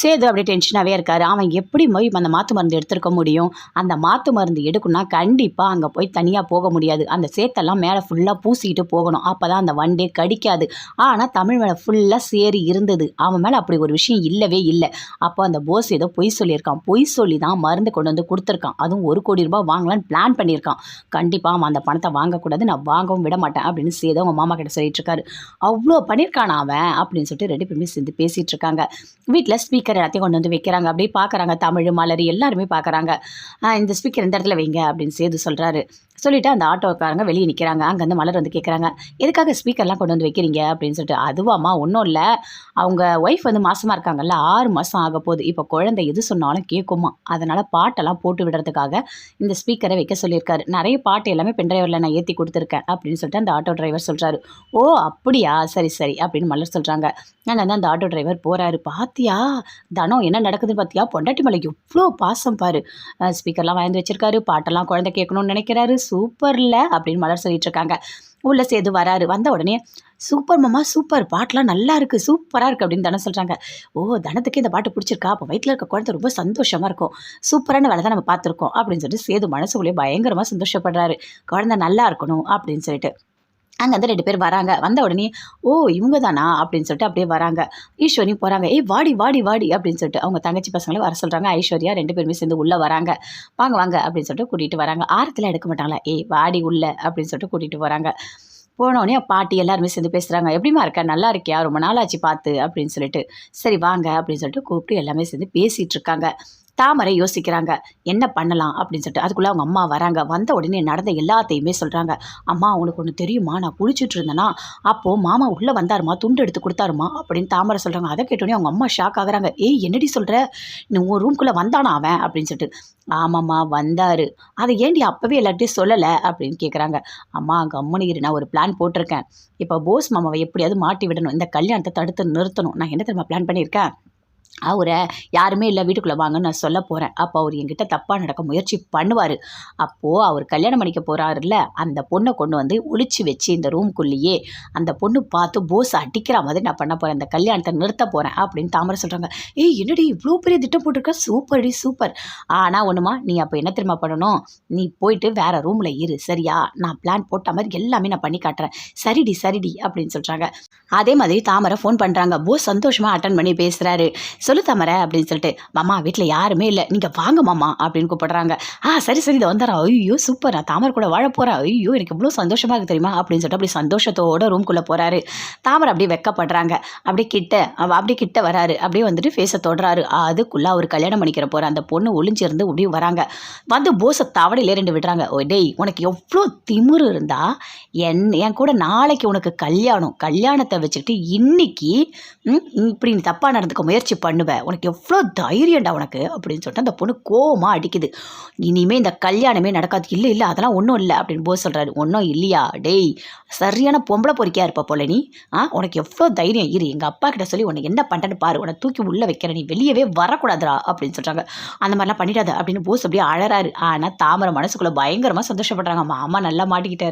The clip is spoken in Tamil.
சேது அப்படியே டென்ஷனாகவே இருக்காரு. அவன் எப்படி போய் அந்த மாற்று மருந்து எடுத்திருக்க முடியும்? அந்த மாற்று மருந்து எடுக்கணும்னா கண்டிப்பாக அங்கே போய் தனியாக போக முடியாது. அந்த சேத்தெல்லாம் மேலே ஃபுல்லாக பூசிக்கிட்டு போகணும். அப்போ தான் அந்த வண்டே கடிக்காது. ஆனால் தமிழ் மேலே ஃபுல்லாக சேரி இருந்தது. அவன் மேலே அப்படி ஒரு விஷயம் இல்லவே இல்லை. அப்போ அந்த போஸ் ஏதோ பொய் சொல்லியிருக்கான். பொய் சொல்லி தான் மருந்து கொண்டு வந்து கொடுத்துருக்கான். அதுவும் ஒரு கோடி ரூபாய் வாங்கலான்னு பிளான் பண்ணியிருக்கான். கண்டிப்பாக அவன் அந்த பணத்தை வாங்கக்கூடாது. நான் வாங்கவும் விட மாட்டேன் அப்படின்னு சேதோ அவங்க மாமா கிட்ட சொல்லிட்டு இருக்காரு. அவ்வளோ பண்ணியிருக்கானா அவன் அப்படின்னு சொல்லிட்டு ரெண்டு பேருமே சேர்ந்து பேசிகிட்டு இருக்காங்க. வீட்டில் ஸ்பீக்கர் எல்லாத்தையும் கொண்டு வந்து வைக்கிறாங்க. அப்படியே பார்க்குறாங்க. தமிழ் மலரி எல்லாருமே பார்க்குறாங்க. இந்த ஸ்பீக்கர் இந்த இடத்துல வைங்க அப்படின்னு சேது சொல்கிறாரு சொல்லிவிட்டு அந்த ஆட்டோக்காரங்க வெளியே நிற்கிறாங்க அங்கேருந்து மலர் வந்து கேட்குறாங்க எதுக்காக ஸ்பீக்கர்லாம் கொண்டு வந்து வைக்கிறீங்க? அப்படின்னு சொல்லிட்டு. அதுவாம்மா ஒன்றும் இல்லை. அவங்க ஒய்ஃப் வந்து மாசமாக இருக்காங்கல்ல. ஆறு மாதம் ஆக போகுது. இப்போ குழந்தை எது சொன்னாலும் கேட்குமா அதனால் பாட்டெல்லாம் போட்டு விடுறதுக்காக இந்த ஸ்பீக்கரை வைக்க சொல்லியிருக்காரு. நிறைய பாட்டு எல்லாமே பென்ட்ரைவரில் நான் ஏற்றி கொடுத்துருக்கேன். அப்படின்னு சொல்லிட்டு அந்த ஆட்டோ டிரைவர் சொல்கிறாரு ஓ அப்படியா? சரி சரி. அப்படின்னு மலர் சொல்கிறாங்க நான் வந்து அந்த ஆட்டோ டிரைவர் போகிறாரு பாத்தியா? தனம் என்ன நடக்குதுன்னு பார்த்தியா பொண்டாட்டி மலை எவ்வளோ பாசம் பாரு. ஸ்பீக்கர்லாம் வாங்கி வச்சிருக்காரு. பாட்டெல்லாம் குழந்தை கேட்கணும்னு நினைக்கிறாரு. சூப்பரில் அப்படின்னு மலர் சொல்லிட்டு இருக்காங்க உள்ள சேது வராரு. வந்த உடனே சூப்பர் மாமா சூப்பர். பாட்டெலாம் நல்லா இருக்குது சூப்பராக இருக்குது அப்படின்னு தனம் சொல்கிறாங்க ஓ தனத்துக்கு இந்த பாட்டு பிடிச்சிருக்கா? அப்போ வயிற்றில் இருக்க குழந்தை ரொம்ப சந்தோஷமாக இருக்கும். சூப்பரான வேலை தான் நம்ம பார்த்துருக்கோம். அப்படின்னு சொல்லிட்டு சேது மனசுக்குள்ளேயே பயங்கரமாக சந்தோஷப்படுறாரு. குழந்தை நல்லா இருக்கணும் அப்படின்னு சொல்லிட்டு. அங்கேருந்து ரெண்டு பேர் வராங்க. வந்த உடனே ஓ இவங்க தானா அப்படின்னு சொல்லிட்டு அப்படியே வராங்க. ஈஸ்வரி போகிறாங்க ஏய் வாடி வாடி வாடி அப்படின்னு சொல்லிட்டு அவங்க தங்கச்சி பசங்களை வர சொல்கிறாங்க ஐஸ்வர்யா ரெண்டு பேருமே சேர்ந்து உள்ளே வராங்க. வாங்க வாங்க அப்படின்னு சொல்லிட்டு கூட்டிகிட்டு வராங்க. ஆரத்தில் எடுக்க மாட்டாங்களா? ஏய் வாடி உள்ள அப்படின்னு சொல்லிட்டு கூட்டிகிட்டு வராங்க. போனோடனே பாட்டி எல்லாருமே சேர்ந்து பேசுகிறாங்க எப்படிமா இருக்க? நல்லா இருக்கியா? ரொம்ப நாளாச்சு பார்த்து அப்படின்னு சொல்லிட்டு. சரி வாங்க அப்படின்னு சொல்லிட்டு கூப்பிட்டு எல்லாமே சேர்ந்து பேசிகிட்டு இருக்காங்க. தாமரை யோசிக்கிறாங்க. என்ன பண்ணலாம்? அப்படின்னு சொல்லிட்டு அதுக்குள்ளே அவங்க அம்மா வராங்க. வந்த உடனே நடந்த எல்லாத்தையுமே சொல்கிறாங்க அம்மா உனக்கு ஒன்று தெரியுமா? நான் குளிச்சுட்டு இருந்தேன்னா அப்போது மாமா உள்ளே வந்தாருமா? துண்டு எடுத்து கொடுத்தாருமா? அப்படின்னு தாமரை சொல்கிறாங்க அதை கேட்டோடனே அவங்க அம்மா ஷாக் ஆகுறாங்க. ஏய் என்னடி சொல்கிற நீ உன் ரூம்குள்ளே வந்தானா அவன்? அப்படின்னு சொல்லிட்டு. ஆமாம்மா வந்தார். அதை ஏண்டி அப்போவே எல்லார்ட்டையும் சொல்லலை? அப்படின்னு கேட்குறாங்க அம்மா கம்முனு இரு. நான் ஒரு பிளான் போட்டிருக்கேன். இப்போ போஸ் மாமாவை எப்படியாவது மாட்டி விடணும். இந்த கல்யாணத்தை தடுத்து நிறுத்தணும். நான் என்ன தெரியுமா பிளான் பண்ணியிருக்கேன்? அவரை யாருமே இல்லை வீட்டுக்குள்ளே வாங்கன்னு நான் சொல்ல போகிறேன் அப்போ அவர் என்கிட்ட தப்பாக நடக்க முயற்சி பண்ணுவார். அப்போது அவர் கல்யாணம் பண்ணிக்க போகிறாருல்ல அந்த பொண்ணை கொண்டு வந்து ஒழிச்சு வச்சு இந்த ரூம்குள்ளேயே அந்த பொண்ணு பார்த்து போஸ் அடிக்கிற மாதிரி நான் பண்ண போகிறேன் அந்த கல்யாணத்தை நிறுத்த போகிறேன் அப்படின்னு தாமரை சொல்கிறாங்க ஏய் என்னடி இவ்வளோ பெரிய திட்டம் போட்டிருக்க? சூப்பர்டி சூப்பர். ஆனால் ஒன்றுமா நீ அப்போ என்ன தெரியுமா பண்ணணும்? நீ போயிட்டு வேறு ரூமில் இரு சரியா? நான் பிளான் போட்ட மாதிரி எல்லாமே நான் பண்ணி காட்டுறேன். சரிடி சரிடி அப்படின்னு சொல்கிறாங்க அதே மாதிரி தாமரை ஃபோன் பண்ணுறாங்க போஸ் சந்தோஷமாக அட்டன் பண்ணி பேசுகிறாரு சொல்லு தாமரை அப்படின்னு சொல்லிட்டு மாமா வீட்டில் யாருமே இல்லை. நீங்கள் வாங்க மாமா அப்படின்னு கூப்பிடுறாங்க. ஆ சரி சரி இதை வந்துடுறேன் ஐயோ சூப்பர் நான் தாமரை கூட வாழ போகிறேன் ஐயோ எனக்கு இவ்வளோ சந்தோஷமாக இருக்குது தெரியுமா? அப்படின்னு சொல்லிட்டு அப்படி சந்தோஷத்தோட ரூம்குள்ளே போகிறாரு தாமரை அப்படியே வெக்கப்படுறாங்க. அப்படியே கிட்ட அப்படியே கிட்ட வராரு. அப்படியே வந்துட்டு ஃபேஸை தொடுறாரு. அதுக்குள்ளே அவர் கல்யாணம் பண்ணிக்கிற போகிற அந்த பொண்ணு ஒளிஞ்சிருந்து அப்படியே வராங்க. வந்து போஸை தவடையிலே ரெண்டு விடுறாங்க. ஓ டேய் உனக்கு எவ்வளோ திமிரு இருந்தால் என் என் கூட நாளைக்கு உனக்கு கல்யாணம் கல்யாணத்தை வச்சுக்கிட்டு இன்னைக்கு இப்படி தப்பாக நடந்துக்க முயற்சி பண்ணுவ. உனக்கு எவ்வளோ தைரியம்டா உனக்கு அப்படின்னு சொல்லிட்டு அந்த பொண்ணு கோவமாக அடிக்குது. இனிமேல் இந்த கல்யாணமே நடக்காது. இல்லை இல்லை அதெல்லாம் ஒன்றும் இல்லை அப்படின்னு போஸ் சொல்கிறாரு ஒன்றும் இல்லையா? டேய் சரியான பொம்பளை பொறிக்கையாக இருப்ப போல நீ? ஆ உனக்கு எவ்வளோ தைரியம்? இரு எங்கள் அப்பா கிட்ட சொல்லி உனக்கு என்ன பண்ணுறேன்னு பாரு. உன்னை தூக்கி உள்ளே வைக்கிற நீ வெளியவே வரக்கூடாதுரா அப்படின்னு சொல்கிறாங்க அந்த மாதிரிலாம் பண்ணிடாத அப்படின்னு போஸ் அப்படியே அழறாரு. ஆனால் தாமரை மனசுக்குள்ளே பயங்கரமாக சந்தோஷப்படுறாங்க. மாமா நல்லா மாட்டிக்கிட்டாரு.